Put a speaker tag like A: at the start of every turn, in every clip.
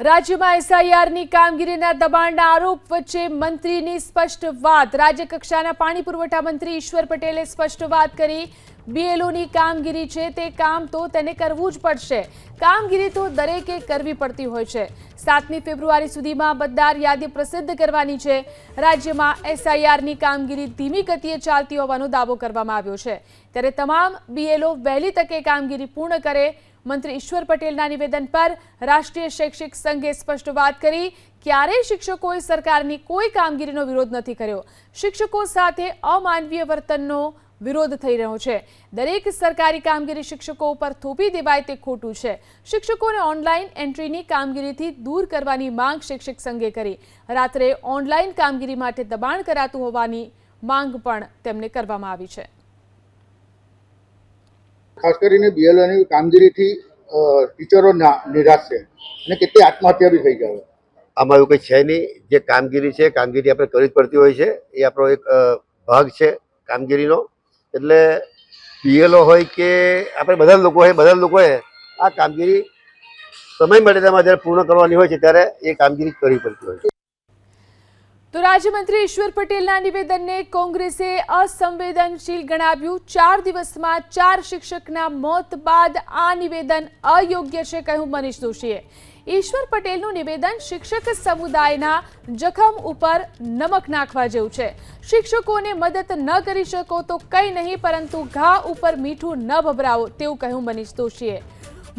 A: રાજ્યમાં એસઆઈઆરની કામગીરીના દબાણના આરોપ વચ્ચે મંત્રીની સ્પષ્ટ વાત. રાજ્યકક્ષાના પાણી પુરવઠા મંત્રી ઈશ્વર પટેલે સ્પષ્ટ વાત કરી. બીએલઓની કામગીરી છે તે કામ તો તેને કરવું જ પડશે. કામગીરી તો દરેકે કરવી પડતી હોય છે. સાતમી ફેબ્રુઆરી સુધીમાં મતદાર યાદી પ્રસિદ્ધ કરવાની છે. રાજ્યમાં એસઆઈઆરની કામગીરી ધીમી ગતિએ ચાલતી હોવાનો દાવો કરવામાં આવ્યો છે. ત્યારે તમામ બીએલઓ વહેલી તકે કામગીરી પૂર્ણ કરે મંત્રી ઈશ્વર પટેલના નિવેદન પર રાષ્ટ્રીય શૈક્ષિક સંઘે સ્પષ્ટ વાત કરી, ક્યારેય શિક્ષકોએ સરકારની કોઈ કામગીરીનો વિરોધ નથી કર્યો. શિક્ષકો સાથે અમાનવીય વર્તનનો વિરોધ થઈ રહ્યો છે. દરેક સરકારી કામગીરી શિક્ષકો ઉપર થોપી દેવાય તે ખોટું છે. શિક્ષકોને ઓનલાઈન એન્ટ્રીની કામગીરીથી દૂર કરવાની માંગ શિક્ષક સંઘે કરી. રાત્રે ઓનલાઈન કામગીરી માટે દબાણ કરાતું હોવાની માંગ પણ તેમને કરવામાં આવી છે.
B: ખાસ કરીને બીએલઓની કામગીરીથી ટીચરો નિરાશ છે અને કેટલી આત્મહત્યા બી થઈ ગયો
C: આમાં એવું કંઈ છે નહીં. જે કામગીરી છે, કામગીરી આપણે કરવી જ પડતી હોય છે. એ આપણો એક ભાગ છે કામગીરીનો. એટલે પીએલઓ હોય કે આપણે બધા લોકો હોય, બધા લોકોએ આ કામગીરી સમય મર્યાદામાં જ્યારે પૂર્ણ કરવાની હોય છે ત્યારે એ કામગીરી કરવી પડતી હોય છે.
A: તો રાજ્યમંત્રી ઈશ્વર પટેલના નિવેદનને કોંગ્રેસે અસંવેદનશીલ ગણાવ્યું. ચાર દિવસમાં ચાર શિક્ષકના મોત બાદ આ નિવેદન અયોગ્ય છે કહ્યું મનીષ જોશીએ ઈશ્વર પટેલનું નિવેદન શિક્ષક સમુદાયના જખમ ઉપર નમક નાખવા જેવું છે. શિક્ષકોને મદદ ન કરી શકો તો કંઈ નહીં, પરંતુ ઘા ઉપર મીઠું ન ભભરાવો તેવું કહ્યું મનીષ જોશીએ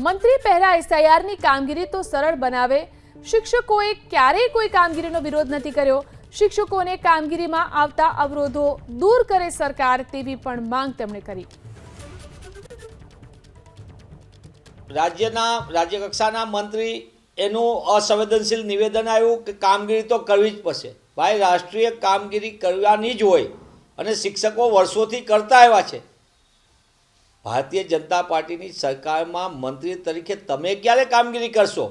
A: મંત્રી પહેલા એસઆઈઆરની કામગીરી તો સરળ બનાવે. શિક્ષકોએ ક્યારેય કોઈ કામગીરીનો વિરોધ નથી કર્યો. શિક્ષકોને કામગીરીમાં આવતા અવરોધો દૂર કરે સરકાર તેવી પણ માંગ તેમણે કરી.
D: રાજ્યના રાજ્ય કક્ષાના મંત્રી એનું અસંવેદનશીલ નિવેદન આવ્યું કે કામગીરી તો કરવી જ પડશે. ભાઈ, રાષ્ટ્રીય કામગીરી કરવાની જ હોય અને શિક્ષકો વર્ષોથી કરતા આવ્યા છે. ભારતીય જનતા પાર્ટીની સરકારમાં મંત્રી તરીકે તમે ક્યારે કામગીરી કરશો?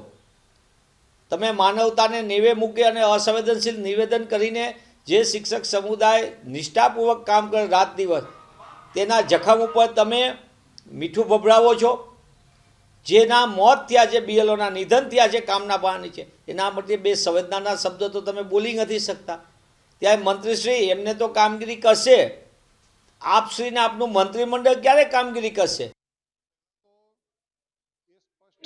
D: તમે માનવતાને નેવે મૂકે અને અસંવેદનશીલ નિવેદન કરીને જે શિક્ષક સમુદાય નિષ્ઠાપૂર્વક કામ કરે રાત દિવસ, તેના જખમ ઉપર તમે મીઠું ભભરાવો છો. જેના મોત થયા છે બીએલઓના નિધન થયા છે, કામના બહાની છે, એના માટે બે સંવેદનાના શબ્દો તો તમે બોલી નથી શકતા. ત્યારે મંત્રીશ્રી એમને તો કામગીરી કરશે. આપશ્રીને આપનું મંત્રીમંડળ ક્યારે કામગીરી કરશે?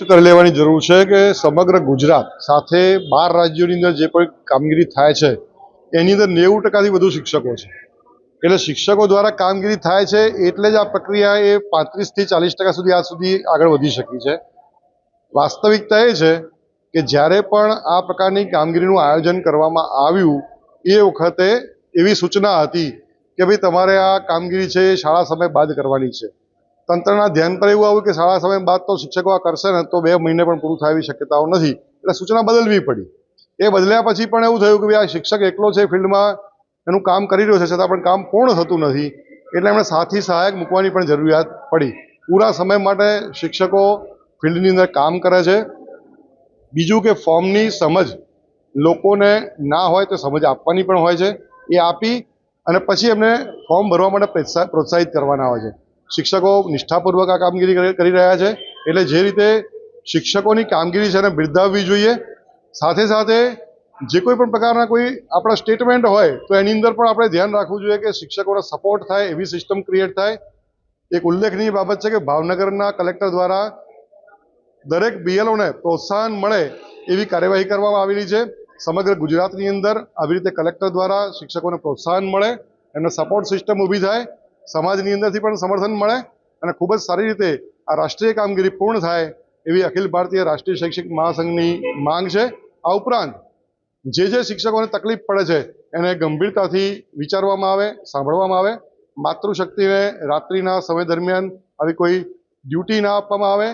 E: કરી લેવાની જરૂર છે કે સમગ્ર ગુજરાત સાથે બાર રાજ્યોની અંદર જે પણ કામગીરી થાય છે, એની અંદર નેવું ટકાથી વધુ શિક્ષકો છે. એટલે શિક્ષકો દ્વારા કામગીરી થાય છે એટલે જ આ પ્રક્રિયા એ પાંત્રીસથી ચાલીસ ટકા સુધી આજ સુધી આગળ વધી શકી છે. વાસ્તવિકતા એ છે કે જ્યારે પણ આ પ્રકારની કામગીરીનું આયોજન કરવામાં આવ્યું, એ વખતે એવી સૂચના હતી કે ભાઈ તમારે આ કામગીરી છે એ શાળા સમય બાદ કરવાની છે. તંત્રના ધ્યાન પર એવું આવ્યું કે શાળા સમય બાદ તો શિક્ષકો આ કરશે ને તો બે મહિને પણ પૂરું થાય એવી શક્યતાઓ નથી. એટલે સૂચના બદલવી પડી. એ બદલ્યા પછી પણ એવું થયું કે ભાઈ આ શિક્ષક એકલો છે ફિલ્ડમાં, એનું કામ કરી રહ્યો છે, છતાં પણ કામ પૂર્ણ થતું નથી. એટલે એમણે સાથી સહાયક મૂકવાની પણ જરૂરિયાત પડી. પૂરા સમય માટે શિક્ષકો ફિલ્ડની અંદર કામ કરે છે. બીજું કે ફોર્મની સમજ લોકોને ના હોય તો સમજ આપવાની પણ હોય છે. એ આપી અને પછી એમને ફોર્મ ભરવા માટે પ્રોત્સાહિત કરવાના હોય છે. શિક્ષકો નિષ્ઠાપૂર્વક આ કામગીરી કરી- રહ્યા છે. એટલે જે રીતે શિક્ષકોની કામગીરી છે એને બિરદાવવી જોઈએ. સાથે સાથે જે કોઈ પણ પ્રકારના કોઈ આપણા સ્ટેટમેન્ટ હોય, તો એની અંદર પણ આપણે ધ્યાન રાખવું જોઈએ કે શિક્ષકોને સપોર્ટ થાય, એવી સિસ્ટમ ક્રિએટ થાય. એક ઉલ્લેખનીય બાબત છે કે ભાવનગરના કલેક્ટર દ્વારા દરેક બીએલઓને પ્રોત્સાહન મળે એવી કાર્યવાહી કરવામાં આવેલી છે. સમગ્ર ગુજરાતની અંદર આવી રીતે કલેક્ટર દ્વારા શિક્ષકોને પ્રોત્સાહન મળે, એમને સપોર્ટ સિસ્ટમ ઊભી થાય. સમાજની અંદરથી પણ સમર્થન મળે અને ખૂબ જ સારી રીતે આ રાષ્ટ્રીય કામગીરી પૂર્ણ થાય એવી અખિલ ભારતીય રાષ્ટ્રીય શૈક્ષિક મહાસંઘની માંગ છે. આ ઉપરાંત જે જે શિક્ષકોને તકલીફ પડે છે એને ગંભીરતાથી વિચારવામાં આવે, સાંભળવામાં આવે. માતૃશક્તિને રાત્રિના સમય દરમિયાન આવી કોઈ ડ્યુટી ના આપવામાં આવે,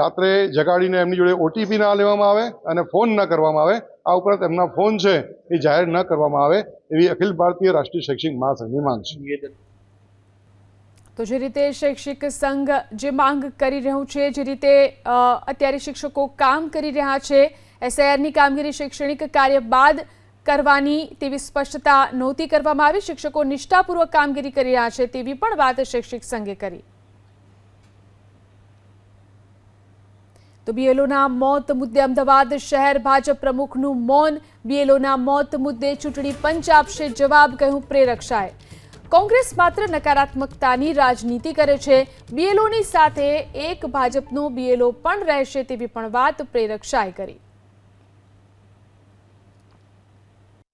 E: રાત્રે જગાડીને એમની જોડે ઓટીપી ના લેવામાં આવે અને ફોન ન કરવામાં આવે. આ ઉપરાંત એમના ફોન છે એ જાહેર ન કરવામાં આવે એવી અખિલ ભારતીય રાષ્ટ્રીય શૈક્ષિક મહાસંઘની માંગ છે.
A: તો જે રીતે શૈક્ષિક સંઘ જે માંગ કરી રહ્યું છે, જે રીતે અત્યારે શિક્ષકો કામ કરી રહ્યા છે, એસઆઈઆરની કામગીરી શૈક્ષણિક કાર્ય બાદ કરવાની તેવી સ્પષ્ટતા નહોતી કરવામાં આવી. શિક્ષકો નિષ્ઠાપૂર્વક કામગીરી કરી રહ્યા છે તેવી પણ વાત શૈક્ષિક સંઘે કરી. તો બીએલઓના મોત મુદ્દે અમદાવાદ શહેર ભાજપ પ્રમુખનું મૌન. બીએલઓના મોત મુદ્દે ચૂંટણી પંચ આપશે જવાબ, કહ્યું પ્રેરક શાહે. કોંગ્રેસ માત્ર નકારાત્મકતાની રાજનીતિ કરે છે. બીએલઓની સાથે એક ભાજપનો બીએલઓ પણ રહેશે તેવી પણ વાત પ્રેરક શાહે કરી.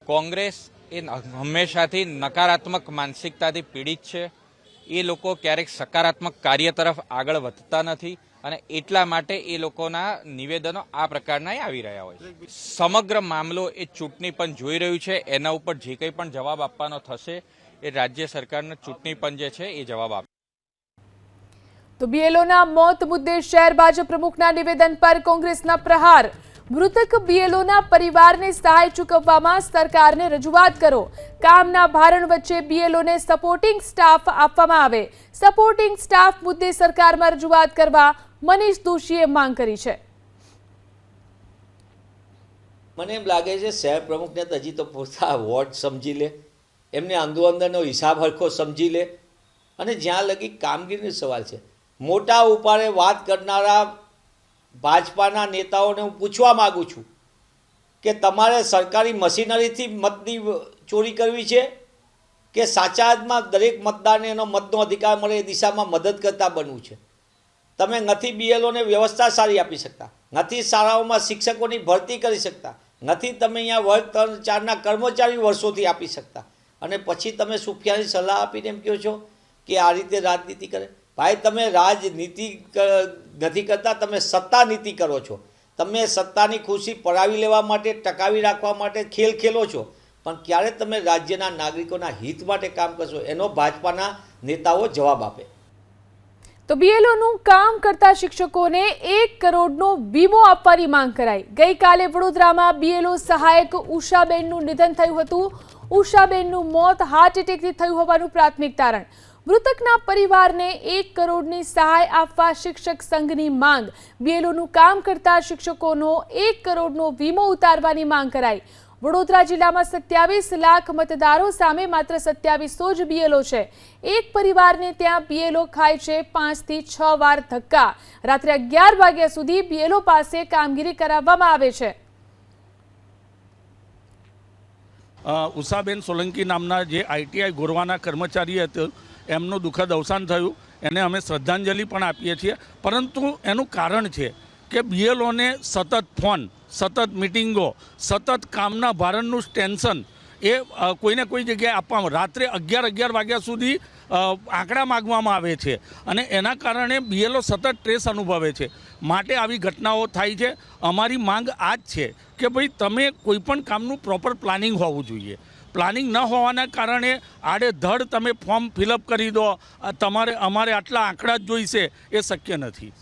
F: કોંગ્રેસ એ હંમેશાથી નકારાત્મક માનસિકતાથી પીડિત છે. એ લોકો ક્યારેક સકારાત્મક કાર્ય તરફ આગળ વધતા નથી. અને એટલા માટે એ લોકોના નિવેદનો આ પ્રકારના આવી રહ્યા હોય છે. સમગ્ર મામલો એ ચૂંટણી પણ જોઈ રહ્યું છે. એના ઉપર જે કંઈ પણ જવાબ આપવાનો થશે, એ રાજ્ય સરકારના ચૂંટણી પણ જે છે, એ જવાબ આપશે
A: તો બીએલઓના મોત મુદ્દે શહેર ભાજપ પ્રમુખના નિવેદન પર કોંગ્રેસના પ્રહાર. મૃતક બીએલઓના પરિવારને સહાય ચૂકવવામાં સરકારને રજૂઆત કરો. કામના ભારણ વચ્ચે બીએલઓને સપોર્ટિંગ સ્ટાફ આપવામાં આવે. સપોર્ટિંગ સ્ટાફ મુદ્દે સરકારમાં રજૂઆત કરવા મનીષ દોશીએ માંગ કરી છે.
D: મને એમ લાગે છે શહેર પ્રમુખને તો હજી તો પોતા વોર્ડ સમજી લે, એમને અંદરો અંદરનો હિસાબ હરખો સમજી લે. અને જ્યાં લગી કામગીરીનો સવાલ છે. મોટા ઉપાડે વાત કરનારા ભાજપાના નેતાઓને હું પૂછવા માગું છું કે તમારે સરકારી મશીનરીથી મતની ચોરી કરવી છે? કે સાચા અર્થમાં દરેક મતદારને એનો મતનો અધિકાર મળે એ દિશામાં મદદ કરતા બનવું છે? તમે નથી બીએલઓને વ્યવસ્થા સારી આપી શકતા. નથી શાળાઓમાં શિક્ષકોની ભરતી કરી શકતા. નથી તમે અહીંયા વર્ગ ત્રણ, ચારના કર્મચારી વર્ષોથી આપી શકતા. અને પછી તમે સુફિયાની સલાહ આપીને એમ કહો છો કે આ રીતે રાજનીતિ કરે. ભાઈ, તમે રાજનીતિ નથી કરતા, તમે સત્તા નીતિ કરો છો. તમે સત્તાની ખુશી પડાવી લેવા માટે, ટકાવી રાખવા માટે ખેલ ખેલો છો. પણ ક્યારે તમે રાજ્યના નાગરિકોના હિત માટે કામ કરશો? એનો ભાજપાના નેતાઓ જવાબ આપે.
A: તો બીએલઓનું કામ કરતા શિક્ષકોને એક કરોડનો વીમો આપવાની માંગ કરાઈ. ગઈકાલે વડોદરામાં બીએલઓ સહાયક ઉષાબેનનું નિધન થયું હતું. ઉષાબેનનું મોત હાર્ટ એટેકથી થયું હોવાનું પ્રાથમિક તારણ. મૃતકના પરિવારને એક કરોડની સહાય આપવા શિક્ષક સંઘની માંગ. બીએલઓનું કામ કરતા શિક્ષકોનો એક કરોડનો વીમો ઉતારવાની માંગ કરાઈ. વડોદરા જિલ્લામાં સત્યાવીસ લાખ મતદારો સામે માત્ર સત્યાવીસો જ બીએલઓ છે. એક પરિવારને ત્યાં બીએલઓ ખાય છે પાંચથી છ વાર ધક્કા. રાત્રે અગિયાર વાગ્યા સુધી બીએલઓ પાસે કામગીરી કરાવવામાં આવે છે.
G: ઉષાબેન સોલંકી નામના જે આઈટીઆઈ ગોરવાના કર્મચારી હતો, એમનું દુઃખદ અવસાન થયું. એને અમે શ્રદ્ધાંજલિ પણ આપીએ છીએ. પરંતુ એનું કારણ છે કે બીએલઓને સતત ફોન સતત મિટિંગો, સતત કામના ભારણનું ટેન્શન એ કોઈને કોઈ જગ્યાએ આપવામાં રાત્રે અગિયાર અગિયાર વાગ્યા સુધી આંકડા માગવામાં આવે છે અને એના કારણે બીએલઓ સતત ટ્રેસ અનુભવે છે. માટે આવી ઘટનાઓ થાય છે. અમારી માંગ આ જ છે કે ભાઈ તમે કોઈપણ કામનું પ્રોપર પ્લાનિંગ હોવું જોઈએ. પ્લાનિંગ ન હોવાના કારણે આડેધડ તમે ફોર્મ ફિલઅપ કરી દો. તમારે, અમારે આટલા આંકડા જ જોઈશે એ શક્ય નથી.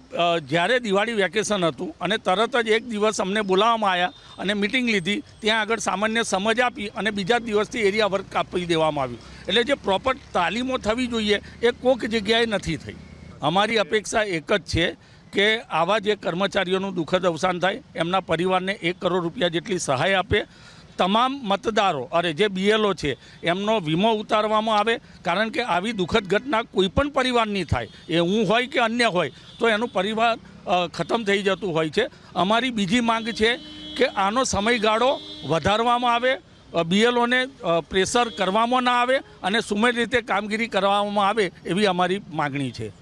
G: જ્યારે દિવાળી વેકેશન હતું અને તરત જ એક દિવસ અમને બોલાવવામાં આવ્યા અને મિટિંગ લીધી, ત્યાં આગળ સામાન્ય સમજ આપી અને બીજા દિવસથી એરિયા વર્ક કાપી દેવામાં આવ્યું. એટલે જે પ્રોપર તાલીમો થવી જોઈએ એ કોઈક જગ્યાએ નથી થઈ. અમારી અપેક્ષા એક જ છે કે આવા જે કર્મચારીઓનું દુઃખદ અવસાન થાય, એમના પરિવારને એક કરોડ રૂપિયા જેટલી સહાય આપે તમામ મતદારો અરે જે બીએલઓ છે, એમનો વીમો ઉતારવામાં આવે, કારણ કે આવી દુઃખદ ઘટના કોઈ પણ પરિવારની થાય, એ હું હોય કે અન્ય હોય, તો એનું પરિવાર ખતમ થઈ જતું હોય છે. અમારી બીજી માંગ છે કે આનો સમયગાળો વધારવામાં આવે બીએલઓને પ્રેશર કરવામાં ના આવે અને સુમેળ રીતે કામગીરી કરવામાં આવે એવી અમારી માગણી છે.